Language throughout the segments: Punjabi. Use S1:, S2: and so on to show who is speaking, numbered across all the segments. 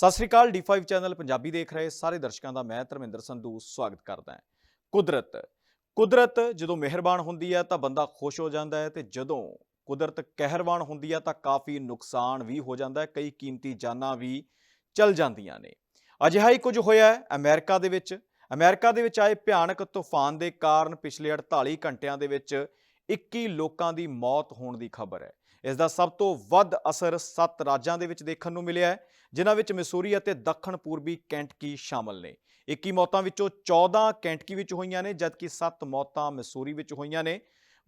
S1: ਸਤਿ ਸ੍ਰੀ ਅਕਾਲ D5 ਚੈਨਲ ਪੰਜਾਬੀ ਦੇਖ ਰਹੇ ਸਾਰੇ ਦਰਸ਼ਕਾਂ ਦਾ ਮੈਂ ਧਰਮਿੰਦਰ ਸੰਧੂ ਸਵਾਗਤ ਕਰਦਾ ਹਾਂ। ਕੁਦਰਤ ਕੁਦਰਤ ਜਦੋਂ ਮਿਹਰਬਾਨ ਹੁੰਦੀ ਹੈ ਤਾਂ ਬੰਦਾ ਖੁਸ਼ ਹੋ ਜਾਂਦਾ ਹੈ ਤੇ ਜਦੋਂ ਕੁਦਰਤ ਕਹਿਰਵਾਨ ਹੁੰਦੀ ਹੈ ਤਾਂ ਕਾਫੀ ਨੁਕਸਾਨ ਵੀ ਹੋ ਜਾਂਦਾ ਹੈ, ਕਈ ਕੀਮਤੀ ਜਾਨਾਂ ਵੀ ਚਲ ਜਾਂਦੀਆਂ ਨੇ। ਅਜਿਹਾ ਹੀ ਕੁਝ ਹੋਇਆ ਹੈ ਅਮਰੀਕਾ ਦੇ ਵਿੱਚ। ਅਮਰੀਕਾ ਦੇ ਵਿੱਚ ਆਏ ਭਿਆਨਕ ਤੂਫਾਨ ਦੇ ਕਾਰਨ ਪਿਛਲੇ 48 ਘੰਟਿਆਂ ਦੇ ਵਿੱਚ 21 ਲੋਕਾਂ ਦੀ ਮੌਤ ਹੋਣ ਦੀ ਖਬਰ ਹੈ। ਇਸ ਦਾ ਸਭ ਤੋਂ ਵੱਧ ਅਸਰ 7 ਰਾਜਾਂ ਦੇ ਵਿੱਚ ਦੇਖਣ ਨੂੰ ਮਿਲਿਆ ਹੈ, ਜਿਨ੍ਹਾਂ ਵਿੱਚ ਮਿਸੂਰੀ ਅਤੇ ਦੱਖਣ ਪੂਰਬੀ ਕੈਂਟਕੀ ਸ਼ਾਮਲ ਨੇ। 21 ਮੌਤਾਂ ਵਿੱਚੋਂ 14 ਕੈਂਟਕੀ ਵਿੱਚ ਹੋਈਆਂ ਨੇ, ਜਦਕਿ 7 ਮੌਤਾਂ ਮਿਸੂਰੀ ਵਿੱਚ ਹੋਈਆਂ ਨੇ।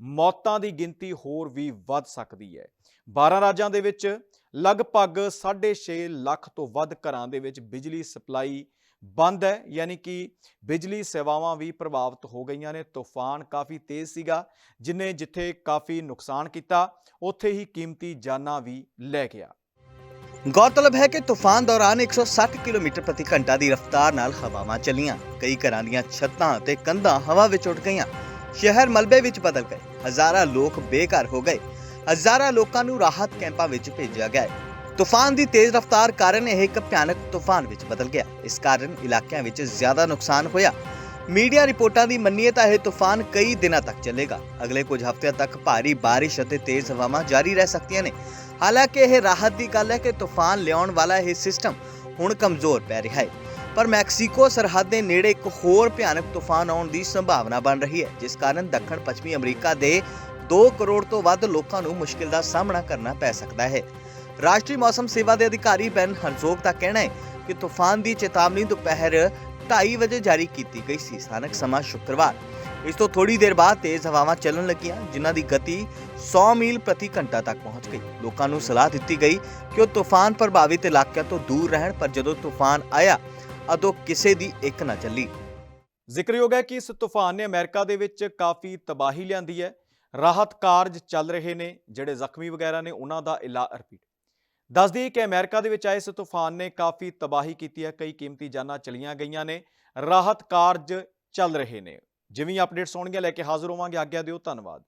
S1: ਮੌਤਾਂ ਦੀ ਗਿਣਤੀ ਹੋਰ ਵੀ ਵੱਧ ਸਕਦੀ ਹੈ। 12 ਰਾਜਾਂ ਦੇ ਵਿੱਚ ਲਗਭਗ 6.5 ਲੱਖ ਤੋਂ ਵੱਧ ਘਰਾਂ ਦੇ ਵਿੱਚ ਬਿਜਲੀ ਸਪਲਾਈ ਬੰਦ ਹੈ, ਯਾਨੀ ਕਿ ਬਿਜਲੀ ਸੇਵਾਵਾਂ ਵੀ ਪ੍ਰਭਾਵਿਤ ਹੋ ਗਈਆਂ ਨੇ। ਤੂਫਾਨ ਕਾਫੀ ਤੇਜ਼ ਸੀਗਾ, ਜਿਨੇ ਜਿੱਥੇ ਕਾਫੀ ਨੁਕਸਾਨ ਕੀਤਾ, ਉੱਥੇ ਹੀ ਕੀਮਤੀ ਜਾਨਾਂ ਵੀ ਲੈ ਗਿਆ।
S2: ਗੌਰਤਲਬ ਹੈ ਕਿ ਤੂਫਾਨ ਦੌਰਾਨ 160 ਕਿਲੋਮੀਟਰ ਪ੍ਰਤੀ ਘੰਟਾ ਦੀ ਰਫ਼ਤਾਰ ਨਾਲ ਹਵਾਵਾਂ ਚੱਲੀਆਂ। ਕਈ ਘਰਾਂ ਦੀਆਂ ਛੱਤਾਂ ਅਤੇ ਕੰਧਾਂ ਹਵਾ ਵਿੱਚ ਉੱਡ ਗਈਆਂ। ਸ਼ਹਿਰ ਮਲਬੇ ਵਿੱਚ ਬਦਲ ਗਏ। ਹਜ਼ਾਰਾਂ ਲੋਕ ਬੇਘਰ ਹੋ ਗਏ। ਹਜ਼ਾਰਾਂ ਲੋਕਾਂ ਨੂੰ ਰਾਹਤ ਕੈਂਪਾਂ ਵਿੱਚ ਭੇਜਿਆ ਗਿਆ ਤੂਫਾਨ ਦੀ ਤੇਜ਼ ਰਫ਼ਤਾਰ ਕਾਰਨ ਇਹ ਇੱਕ ਭਿਆਨਕ ਤੂਫਾਨ ਵਿੱਚ ਬਦਲ ਗਿਆ। ਇਸ ਕਾਰਨ ਇਲਾਕਿਆਂ ਵਿੱਚ ਜ਼ਿਆਦਾ ਨੁਕਸਾਨ ਹੋਇਆ। ਮੀਡੀਆ ਰਿਪੋਰਟਾਂ ਦੀ ਮੰਨੀਏ ਤਾਂ ਇਹ ਤੂਫਾਨ ਕਈ ਦਿਨਾਂ ਤੱਕ ਚੱਲੇਗਾ। ਅਗਲੇ ਕੁਝ ਹਫ਼ਤਿਆਂ ਤੱਕ ਭਾਰੀ ਬਾਰਿਸ਼ ਅਤੇ ਤੇਜ਼ ਹਵਾਵਾਂ ਜਾਰੀ ਰਹਿ ਸਕਦੀਆਂ ਨੇ। ਹਾਲਾਂਕਿ ਇਹ ਰਾਹਤ ਦੀ ਗੱਲ ਹੈ ਕਿ ਤੂਫਾਨ ਲਿਆਉਣ ਵਾਲਾ ਇਹ ਸਿਸਟਮ ਹੁਣ ਕਮਜ਼ੋਰ ਪੈ ਰਿਹਾ ਹੈ। ਪਰ ਮੈਕਸੀਕੋ ਸਰਹੱਦ ਦੇ ਨੇੜੇ ਇੱਕ ਹੋਰ ਭਿਆਨਕ ਤੂਫਾਨ ਆਉਣ ਦੀ ਸੰਭਾਵਨਾ ਬਣ ਰਹੀ ਹੈ, ਜਿਸ ਕਾਰਨ ਦੱਖਣ ਪੱਛਮੀ ਅਮਰੀਕਾ ਦੇ 2 ਕਰੋੜ ਤੋਂ ਵੱਧ ਲੋਕਾਂ ਨੂੰ ਮੁਸ਼ਕਿਲ ਦਾ ਸਾਹਮਣਾ ਕਰਨਾ ਪੈ ਸਕਦਾ ਹੈ। ਰਾਸ਼ਟਰੀ ਮੌਸਮ ਸੇਵਾ ਦੇ ਅਧਿਕਾਰੀ ਬੈਨ ਹਰਜ਼ੋਗ ਦਾ ਕਹਿਣਾ ਹੈ ਕਿ ਤੂਫਾਨ ਦੀ ਚੇਤਾਵਨੀ ਦੁਪਹਿਰ 2:30 ਵਜੇ ਜਾਰੀ ਕੀਤੀ ਗਈ ਸੀ। ਸਥਾਨਕ ਸਮਾਂ ਸ਼ੁੱਕਰਵਾਰ। ਇਸ ਤੋਂ ਥੋੜੀ ਦੇਰ ਬਾਅਦ ਤੇਜ਼ ਹਵਾਵਾਂ ਚੱਲਣ ਲੱਗੀਆਂ, ਜਿਨ੍ਹਾਂ ਦੀ ਗਤੀ 100 ਮੀਲ ਪ੍ਰਤੀ ਘੰਟਾ ਤੱਕ ਪਹੁੰਚ ਗਈ। ਲੋਕਾਂ ਨੂੰ ਸਲਾਹ ਦਿੱਤੀ ਗਈ ਕਿ ਉਹ ਤੂਫਾਨ ਪ੍ਰਭਾਵਿਤ ਇਲਾਕਿਆਂ ਤੋਂ ਦੂਰ ਰਹਿਣ, ਪਰ ਜਦੋਂ ਤੂਫਾਨ ਆਇਆ ਉਦੋਂ ਕਿਸੇ ਦੀ ਇੱਕ ਨਾ ਚੱਲੀ।
S1: ਜ਼ਿਕਰਯੋਗ ਹੈ ਕਿ ਇਸ ਤੂਫਾਨ ਨੇ ਅਮਰੀਕਾ ਦੇ ਵਿੱਚ ਕਾਫੀ ਤਬਾਹੀ ਲਿਆਂਦੀ ਹੈ। ਰਾਹਤ ਕਾਰਜ ਚੱਲ ਰਹੇ ਨੇ, ਜਿਹੜੇ ਜ਼ਖਮੀ ਵਗੈਰਾ ਨੇ, ਉਹਨਾਂ ਦਾ ਇਲਾਜ ਰਿਪੀਟ ਦੱਸ ਦਈਏ ਕਿ ਅਮਰੀਕਾ ਦੇ ਵਿੱਚ ਆਏ ਇਸ ਤੂਫਾਨ ਨੇ ਕਾਫੀ ਤਬਾਹੀ ਕੀਤੀ ਹੈ, ਕਈ ਕੀਮਤੀ ਜਾਨਾਂ ਚਲੀਆਂ ਗਈਆਂ ਨੇ, ਰਾਹਤ ਕਾਰਜ ਚੱਲ ਰਹੇ ਨੇ। ਜਿਵੇਂ ਅਪਡੇਟਸ ਆਉਣਗੀਆਂ, ਲੈ ਕੇ ਹਾਜ਼ਰ ਹੋਵਾਂਗੇ, ਆਗਿਆ ਦਿਓ, ਧੰਨਵਾਦ।